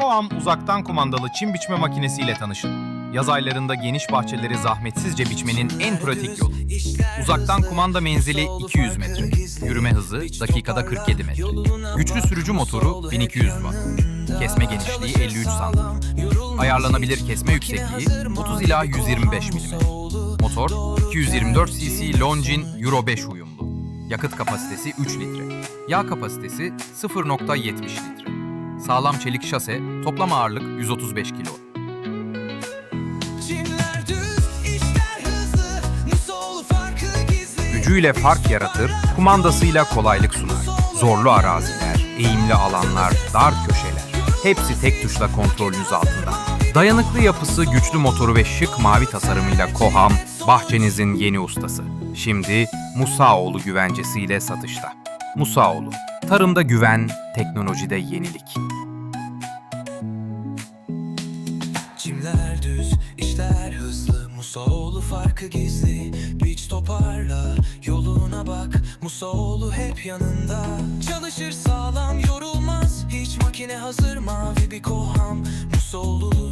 Koam uzaktan kumandalı çim biçme makinesiyle tanışın. Yaz aylarında geniş bahçeleri zahmetsizce biçmenin en pratik yolu. Uzaktan kumanda menzili 200 metre. Yürüme hızı dakikada 47 metre. Güçlü sürücü motoru 1200 watt. Kesme genişliği 53 santim. Ayarlanabilir kesme yüksekliği 30 ila 125 mm. Motor 224 cc Longin Euro 5 uyumlu. Yakıt kapasitesi 3 litre. Yağ kapasitesi 0.70 litre. Sağlam çelik şase, toplam ağırlık 135 kilo. Gücüyle fark yaratır, kumandasıyla kolaylık sunar. Zorlu araziler, eğimli alanlar, dar köşeler. Hepsi tek tuşla kontrolünüz altında. Dayanıklı yapısı, güçlü motoru ve şık mavi tasarımıyla Koham, bahçenizin yeni ustası. Şimdi Musaoğlu güvencesiyle satışta. Musaoğlu, tarımda güven, teknolojide yenilik. farkı gizli Güç toparla yoluna bak. Musaoğlu hep yanında. Çalışır sağlam yorulmaz. Hiç makine hazır mavi bir koham. Musaoğlu